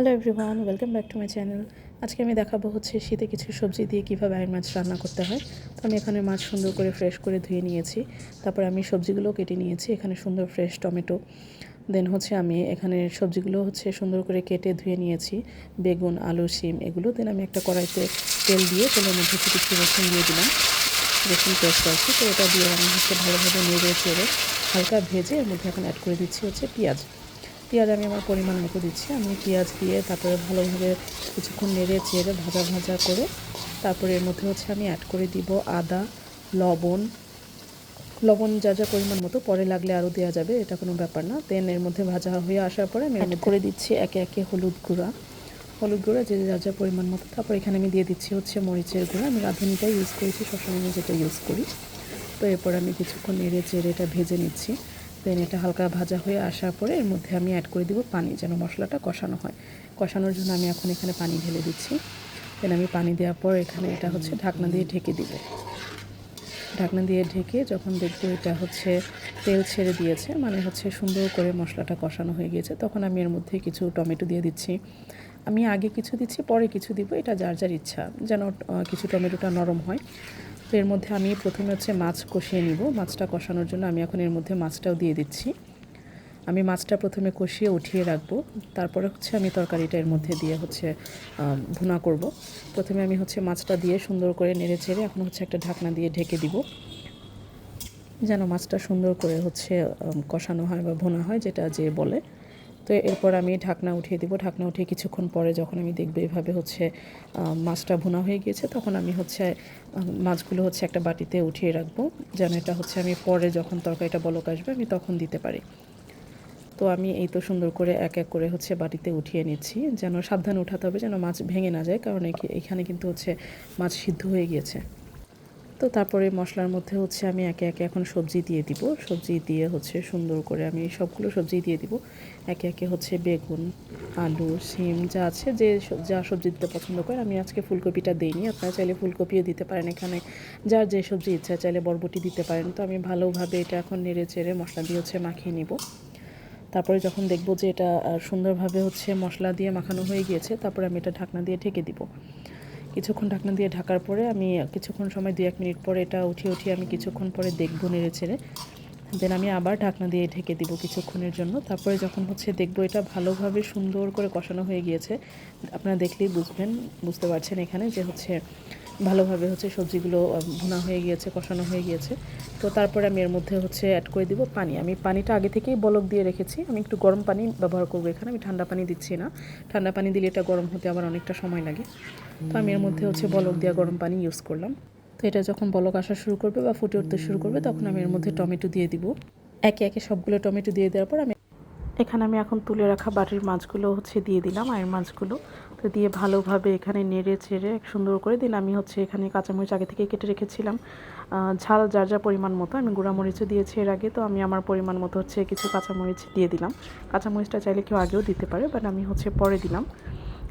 Hello everyone welcome back to my channel আজকে আমি দেখাবো হচ্ছে শীতে কিছু সবজি দিয়ে কীভাবে আয়ের মাছ রান্না করতে হয়। তো আমি এখানে মাছ সুন্দর করে ফ্রেশ করে ধুয়ে নিয়েছি। তারপর আমি সবজিগুলো কেটে নিয়েছি, এখানে সুন্দর ফ্রেশ টমেটো। দেন হচ্ছে আমি এখানে সবজিগুলো হচ্ছে সুন্দর করে কেটে ধুয়ে নিয়েছি, বেগুন, আলু, শিম এগুলো। দেন আমি একটা কড়াইতে তেল দিয়ে তেলের মধ্যে কিছু কিছু রসুন দিয়ে দিলাম। রসুন পেস্ট আছে, তো এটা দিয়ে আমি হচ্ছে ভালোভাবে নেড়ে চেড়ে হালকা ভেজে এর মধ্যে এখন অ্যাড করে দিচ্ছি হচ্ছে পেঁয়াজ। পেঁয়াজ আমি আমার পরিমাণ মতো দিচ্ছি। আমি পেঁয়াজ দিয়ে তারপরে ভালোভাবে কিছুক্ষণ নেড়ে চেড়ে ভাজা ভাজা করে তারপরে এর মধ্যে হচ্ছে আমি অ্যাড করে দিব আদা লবণ। লবণ যা যা পরিমাণ মতো পরে লাগলে আরও দেওয়া যাবে এটা কোনো ব্যাপার না। দেন এর মধ্যে ভাজা হয়ে আসার পরে আমি অ্যাড করে দিচ্ছি একে একে হলুদ গুঁড়া। হলুদ গুঁড়া যে যা যা পরিমাণ মতো। তারপর এখানে আমি দিয়ে দিচ্ছি হচ্ছে মরিচের গুঁড়া। আমি রাঁধুনিটাই ইউজ করেছি সবসময় আমি যেটা ইউজ করি। তো এরপর আমি কিছুক্ষণ নেড়ে চেড়ে এটা ভেজে নিচ্ছি। দেন এটা হালকা ভাজা হয়ে আসার পরে এর মধ্যে আমি অ্যাড করে দিব পানি যেন মশলাটা কষানো হয়। কষানোর জন্য আমি এখন এখানে পানি ঢেলে দিচ্ছি। দেন আমি পানি দেওয়ার পর এখানে এটা হচ্ছে ঢাকনা দিয়ে ঢেকে দিব। ঢাকনা দিয়ে ঢেকে যখন দেখব এটা হচ্ছে তেল ছেড়ে দিয়েছে মানে হচ্ছে সুন্দর করে মশলাটা কষানো হয়ে গিয়েছে, তখন আমি এর মধ্যে কিছু টমেটো দিয়ে দিচ্ছি। আমি আগে কিছু দিচ্ছি, পরে কিছু দিব, এটা যার যার ইচ্ছা। যেন কিছু টমেটোটা নরম হয়। তো এর মধ্যে আমি প্রথমে হচ্ছে মাছ কষিয়ে নিব। মাছটা কষানোর জন্য আমি এখন এর মধ্যে মাছটাও দিয়ে দিচ্ছি। আমি মাছটা প্রথমে কষিয়ে উঠিয়ে রাখব। তারপরে হচ্ছে আমি তরকারিটা এর মধ্যে দিয়ে হচ্ছে ভুনা করব। প্রথমে আমি হচ্ছে মাছটা দিয়ে সুন্দর করে নেড়ে চেড়ে এখন হচ্ছে একটা ঢাকনা দিয়ে ঢেকে দিব। যেন মাছটা সুন্দর করে হচ্ছে কষানো হয় বা ভোনা হয়, যেটা যে বলে। তো এরপর আমি ঢাকনা উঠিয়ে দিব। ঢাকনা উঠিয়ে কিছুক্ষণ পরে যখন আমি দেখব এভাবে হচ্ছে মাছটা ভুনা হয়ে গিয়েছে, তখন আমি হচ্ছে মাছগুলো হচ্ছে একটা বাটিতে উঠিয়ে রাখব। যেন এটা হচ্ছে আমি পরে যখন তরকারিটা বলক আসবে, আমি তখন দিতে পারি। তো আমি এই তো সুন্দর করে এক এক করে হচ্ছে বাটিতে উঠিয়ে নিচ্ছি। যেন সাবধানে উঠাতে হবে, যেন মাছ ভেঙে না যায়, কারণ এখানে কিন্তু হচ্ছে মাছ সিদ্ধ হয়ে গিয়েছে। তো তারপরে মশলার মধ্যে হচ্ছে আমি একে একে এখন সবজি দিয়ে দিব। সবজি দিয়ে হচ্ছে সুন্দর করে আমি সবগুলো সবজি দিয়ে দিব। একে একে হচ্ছে বেগুন, আলু শিম যা আছে, যে যা সবজি দিতে পছন্দ করে আমি আজকে ফুলকপিটা দিইনি। আপনারা চাইলে ফুলকপিও দিতে পারেন এখানে। যার যে সবজি ইচ্ছা চাইলে বরবটি দিতে পারেন। তো আমি ভালোভাবে এটা এখন নেড়ে চেড়ে মশলা দিয়ে হচ্ছে মাখিয়ে নিব। তারপরে যখন দেখব যে এটা সুন্দরভাবে হচ্ছে মশলা দিয়ে মাখানো হয়ে গিয়েছে, তারপরে আমি এটা ঢাকনা দিয়ে ঢেকে দিব। কিছুক্ষণ ঢাকনা দিয়ে ঢাকার পরে আমি কিছুক্ষণ সময় দু এক মিনিট পরে এটা উঠিয়ে উঠিয়ে আমি কিছুক্ষণ পরে দেখব নেড়ে ছেড়ে। দেন আমি আবার ঢাকনা দিয়ে ঢেকে দিব কিছুক্ষণের জন্য। তারপরে যখন হচ্ছে দেখব এটা ভালোভাবে সুন্দর করে কষানো হয়ে গিয়েছে, আপনারা দেখলেই বুঝবেন, বুঝতে পারছেন এখানে যে হচ্ছে ভালোভাবে হচ্ছে সবজিগুলো ভুনা হয়ে গিয়েছে, কষানো হয়ে গিয়েছে। তো তারপরে আমি এর মধ্যে হচ্ছে অ্যাড করে দিব পানি। আমি পানিটা আগে থেকেই বলক দিয়ে রেখেছি। আমি একটু গরম পানি ব্যবহার করব এখানে। আমি ঠান্ডা পানি দিচ্ছি না। ঠান্ডা পানি দিলে এটা গরম হতে আবার অনেকটা সময় লাগে। তো আমি এর মধ্যে হচ্ছে বলক দেওয়া গরম পানি ইউজ করলাম। তো এটা যখন বলক আসা শুরু করবে বা ফুটে উঠতে শুরু করবে, তখন আমি এর মধ্যে টমেটো দিয়ে দিব। একে একে সবগুলো টমেটো দিয়ে দেওয়ার পর আমি এখানে আমি এখন তুলে রাখা বাটির মাছগুলো হচ্ছে দিয়ে দিলাম আয়ের মাছগুলো তো দিয়ে ভালোভাবে এখানে নেড়ে চেড়ে সুন্দর করে দিন আমি হচ্ছে এখানে কাঁচামরিচ আগে থেকে কেটে রেখেছিলাম। ঝাল যার যা পরিমাণ মতো, আমি গুঁড়ামরিচও দিয়েছি এর আগে, তো আমি আমার পরিমাণ মতো হচ্ছে কিছু কাঁচামরিচ দিয়ে দিলাম। কাঁচামরিচটা চাইলে কেউ আগেও দিতে পারে বাট আমি হচ্ছে পরে দিলাম।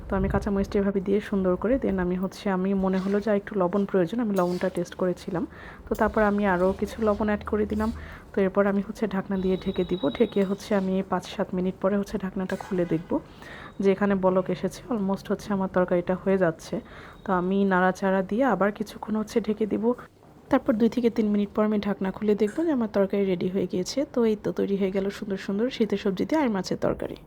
তো আমি কাঁচা মরিচটা এভাবে দিয়ে সুন্দর করে দেন আমি হচ্ছে, আমি মনে হলো যে একটু লবণ প্রয়োজন, আমি লবণটা টেস্ট করেছিলাম। তো তারপর আমি আরও কিছু লবণ অ্যাড করে দিলাম। তো এরপর আমি হচ্ছে ঢাকনা দিয়ে ঢেকে দিব। ঢেকে হচ্ছে আমি পাঁচ সাত মিনিট পরে হচ্ছে ঢাকনাটা খুলে দেখব যে এখানে বলক এসেছে। অলমোস্ট হচ্ছে আমার তরকারিটা হয়ে যাচ্ছে। তো আমি নাড়াচাড়া দিয়ে আবার কিছুক্ষণ হচ্ছে ঢেকে দিব। তারপর দুই থেকে তিন মিনিট পর আমি ঢাকনা খুলে দেখব যে আমার তরকারি রেডি হয়ে গিয়েছে। তো এই তো তৈরি হয়ে গেল সুন্দর সুন্দর শীতের সবজি দিয়ে আর মাছের তরকারি।